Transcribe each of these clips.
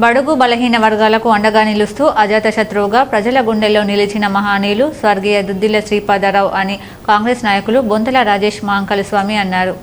బడుగు బలహీన వర్గాలకు అండగా నిలుస్తూ అజాతశత్రువుగా ప్రజల గుండెల్లో నిలిచిన మహానీయులు స్వర్గీయ దుద్దిల శ్రీపాదరావు అని కాంగ్రెస్ నాయకులు బొంతల రాజేష్ మాంకల స్వామి అన్నారు.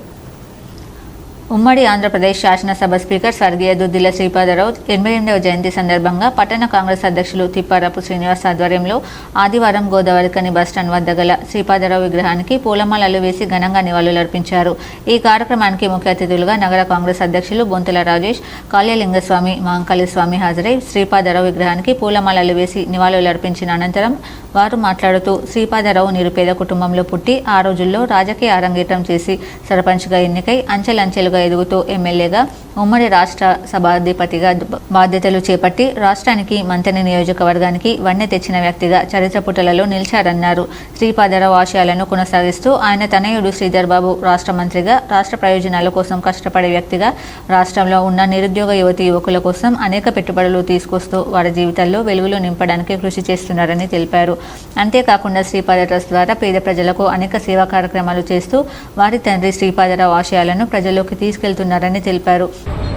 ఉమ్మడి ఆంధ్రప్రదేశ్ శాసనసభ స్పీకర్ స్వర్గీయ దుద్దిల శ్రీపాదరావు ఎనభై ఎనిమిదవ జయంతి సందర్భంగా పట్టణ కాంగ్రెస్ అధ్యక్షులు తిప్పారపు శ్రీనివాస్ ఆధ్వర్యంలో ఆదివారం గోదావరికని బస్టాండ్ వద్ద గల శ్రీపాదరావు విగ్రహానికి పూలమాలలు వేసి ఘనంగా నివాళులర్పించారు. ఈ కార్యక్రమానికి ముఖ్య అతిథులుగా నగర కాంగ్రెస్ అధ్యక్షులు బొంతుల రాజేష్ కాళ్యలింగస్వామి మాంకాళి స్వామి హాజరై శ్రీపాదరావు విగ్రహానికి పూలమాలలు వేసి నివాళులర్పించిన అనంతరం వారు మాట్లాడుతూ శ్రీపాదరావు నిరుపేద కుటుంబంలో పుట్టి ఆ రోజుల్లో రాజకీయ అరంగేటం చేసి సర్పంచ్గా ఎన్నికై అంచెలంచెలుగా ఎదుగుతూ ఎమ్మెల్యేగా ఉమ్మడి రాష్ట్ర సభాధిపతిగా బాధ్యతలు చేపట్టి రాష్ట్రానికి మంతని నియోజకవర్గానికి వన్నె తెచ్చిన వ్యక్తిగా చరిత్ర పుటలలో నిలిచారన్నారు. శ్రీపాదరావు ఆశయాలను కొనసాగిస్తూ ఆయన తనయుడు శ్రీధర్ బాబు రాష్ట్ర మంత్రిగా రాష్ట్ర ప్రయోజనాల కోసం కష్టపడే వ్యక్తిగా రాష్ట్రంలో ఉన్న నిరుద్యోగ యువతి యువకుల కోసం అనేక పెట్టుబడులు తీసుకొస్తూ వారి జీవితాల్లో వెలుగులు నింపడానికి కృషి చేస్తున్నారని తెలిపారు. అంతేకాకుండా శ్రీపాద ట్రస్ట్ ద్వారా పేద ప్రజలకు అనేక సేవా కార్యక్రమాలు చేస్తూ వారి తండ్రి శ్రీపాదరావు ఆశయాలను ప్రజల్లోకి తీసుకెళ్తున్నారని తెలిపారు.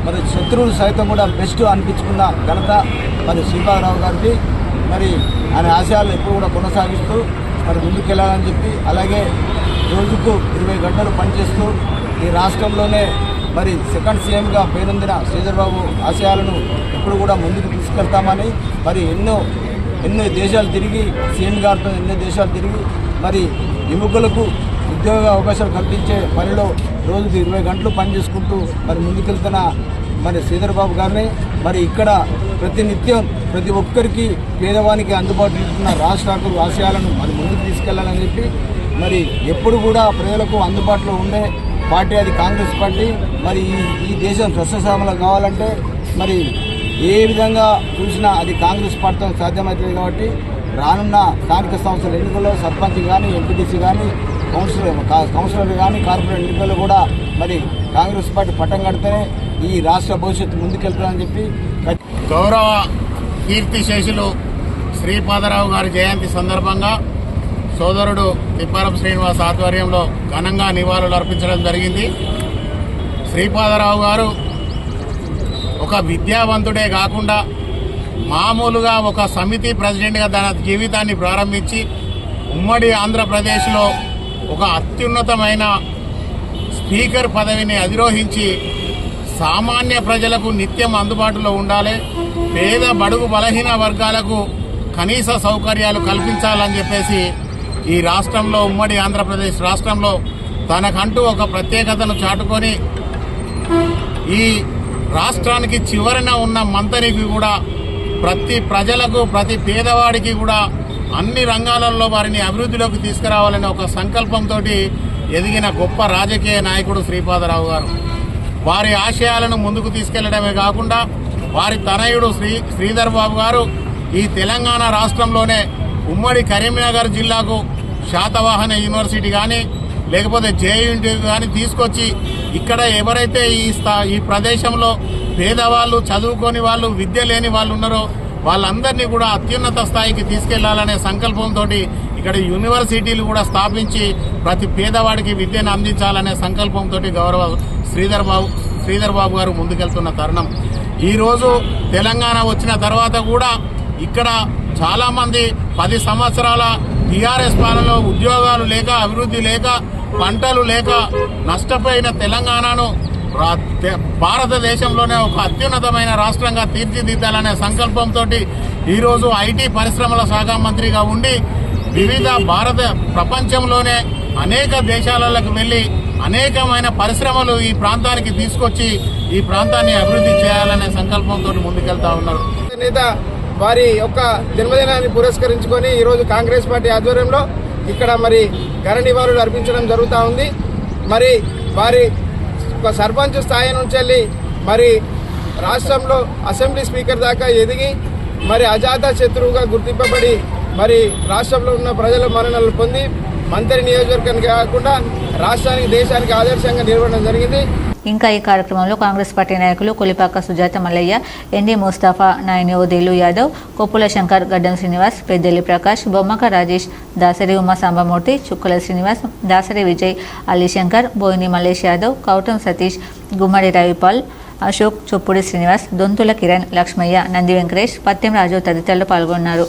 మరి శత్రువులు సైతం కూడా బెస్ట్ అనిపించుకున్న ఘనత మరి శ్రీపాదరావు గారికి మరి ఆయన ఆశయాలు ఎప్పుడు కూడా కొనసాగిస్తూ మరి ముందుకెళ్ళాలని చెప్పి అలాగే రోజుకు ఇరవై గంటలు పనిచేస్తూ ఈ రాష్ట్రంలోనే మరి సెకండ్ సీఎంగా పేరొందిన శ్రీధర్బాబు ఆశయాలను ఎప్పుడు కూడా ముందుకు తీసుకెళ్తామని మరి ఎన్నో ఎన్నో దేశాలు తిరిగి సీఎం గారితో ఎన్నో దేశాలు తిరిగి మరి యువకులకు ఉద్యోగ అవకాశాలు కల్పించే పనిలో రోజుకు ఇరవై గంటలు పనిచేసుకుంటూ మరి ముందుకెళ్తున్న మరి శ్రీధర్బాబు గారిని మరి ఇక్కడ ప్రతినిత్యం ప్రతి ఒక్కరికి పేదవానికి అందుబాటులో ఉంటున్న రాష్ట్రాలకు ఆశయాలను మరి ముందుకు తీసుకెళ్ళాలని చెప్పి మరి ఎప్పుడు కూడా ప్రజలకు అందుబాటులో ఉండే పార్టీ అది కాంగ్రెస్ పార్టీ. మరి ఈ ఈ దేశం సస్యశ్యామలం కావాలంటే మరి ఏ విధంగా చూసినా అది కాంగ్రెస్ పార్టీతో సాధ్యమవుతుంది కాబట్టి రానున్న స్థానిక సంస్థల ఎన్నికల్లో సర్పంచ్ కానీ ఎంపీటీసీ కానీ కౌన్సిలర్ కౌన్సిలర్ కానీ కార్పొరేట్ ఎన్నికల్లో కూడా మరి కాంగ్రెస్ పార్టీ పట్టం కడితేనే ఈ రాష్ట్ర భవిష్యత్తు ముందుకెళ్తుందని చెప్పి గౌరవ కీర్తిశేషులు శ్రీపాదరావు గారి జయంతి సందర్భంగా సోదరుడు తిప్పారం శ్రీనివాస్ ఆధ్వర్యంలో ఘనంగా నివాళులు అర్పించడం జరిగింది. శ్రీపాదరావు గారు ఒక విద్యావంతుడే కాకుండా మామూలుగా ఒక సమితి ప్రెసిడెంట్గా తన జీవితాన్ని ప్రారంభించి ఉమ్మడి ఆంధ్రప్రదేశ్లో ఒక అత్యున్నతమైన స్పీకర్ పదవిని అధిరోహించి సామాన్య ప్రజలకు నిత్యం అందుబాటులో ఉండాలి. పేద బడుగు బలహీన వర్గాలకు కనీస సౌకర్యాలు కల్పించాలని చెప్పేసి ఈ రాష్ట్రంలో ఉమ్మడి ఆంధ్రప్రదేశ్ రాష్ట్రంలో తనకంటూ ఒక ప్రత్యేకతను చాటుకొని ఈ రాష్ట్రానికి చివరన ఉన్న మంతరికి కూడా ప్రతి ప్రజలకు ప్రతి పేదవాడికి కూడా అన్ని రంగాలలో వారిని అభివృద్ధిలోకి తీసుకురావాలనే ఒక సంకల్పంతో ఎదిగిన గొప్ప రాజకీయ నాయకుడు శ్రీపాదరావు గారు. వారి ఆశయాలను ముందుకు తీసుకెళ్ళడమే కాకుండా వారి తనయుడు శ్రీ శ్రీధర్ బాబు గారు ఈ తెలంగాణ రాష్ట్రంలోనే ఉమ్మడి కరీంనగర్ జిల్లాకు శాతవాహన యూనివర్సిటీ కానీ లేకపోతే జేయూనిటీ కానీ తీసుకొచ్చి ఇక్కడ ఎవరైతే ఈ స్థా ఈ ప్రదేశంలో పేదవాళ్ళు చదువుకొని వాళ్ళు విద్య లేని వాళ్ళు ఉన్నారో వాళ్ళందరినీ కూడా అత్యున్నత స్థాయికి తీసుకెళ్ళాలనే సంకల్పంతో ఇక్కడ యూనివర్సిటీలు కూడా స్థాపించి ప్రతి పేదవాడికి విద్యను అందించాలనే సంకల్పంతో గౌరవ శ్రీధర్ బాబు శ్రీధర్ బాబు గారు ముందుకెళ్తున్న తరుణం. ఈరోజు తెలంగాణ వచ్చిన తర్వాత కూడా ఇక్కడ చాలామంది పది సంవత్సరాల టీఆర్ఎస్ పాలనలో ఉద్యోగాలు లేక అభివృద్ధి లేక పంటలు లేక నష్టపోయిన తెలంగాణను భారతదేశంలోనే ఒక అత్యున్నతమైన రాష్ట్రంగా తీర్చిదిద్దాలనే సంకల్పంతో ఈరోజు ఐటీ పరిశ్రమల శాఖ మంత్రిగా ఉండి వివిధ భారత ప్రపంచంలోనే అనేక దేశాలకు వెళ్ళి అనేకమైన పరిశ్రమలు ఈ ప్రాంతానికి తీసుకొచ్చి ఈ ప్రాంతాన్ని అభివృద్ధి చేయాలనే సంకల్పంతో ముందుకెళ్తా ఉన్నారు. నేత వారి యొక్క జన్మదినాన్ని పురస్కరించుకొని ఈరోజు కాంగ్రెస్ పార్టీ ఆధ్వర్యంలో ఇక్కడ మరి ఘన నివాళులు అర్పించడం జరుగుతూ ఉంది. మరి వారి ఒక సర్పంచ్ స్థాయి నుంచి వెళ్ళి మరి రాష్ట్రంలో అసెంబ్లీ స్పీకర్ దాకా ఎదిగి మరి అజాత శత్రువుగా గుర్తింపబడి మరి రాష్ట్రంలో ఉన్న ప్రజల మరణాలు పొంది మంత్రి నియోజకవర్గానికి కాకుండా రాష్ట్రానికి దేశానికి ఆదర్శంగా నిలవడం జరిగింది. ఇంకా ఈ కార్యక్రమంలో కాంగ్రెస్ పార్టీ నాయకులు కొలిపాక సుజాత మల్లయ్య ఎన్డీ ముస్తాఫా నాయని ఓదేలు యాదవ్ కొప్పుల శంకర్ గడ్డం శ్రీనివాస్ పెద్దెల్లి ప్రకాష్ బొమ్మక రాజేష్ దాసరి ఉమా సాంబమూర్తి చుక్కల శ్రీనివాస్ దాసరి విజయ్ అలీశంకర్ బోయిని మల్లేష్ యాదవ్ కౌటం సతీష్ గుమ్మడి రవిపాల్ అశోక్ చొప్పుడి శ్రీనివాస్ దొంతుల కిరణ్ లక్ష్మయ్య నంది వెంకటేష్ పత్యం రాజు తదితరులు పాల్గొన్నారు.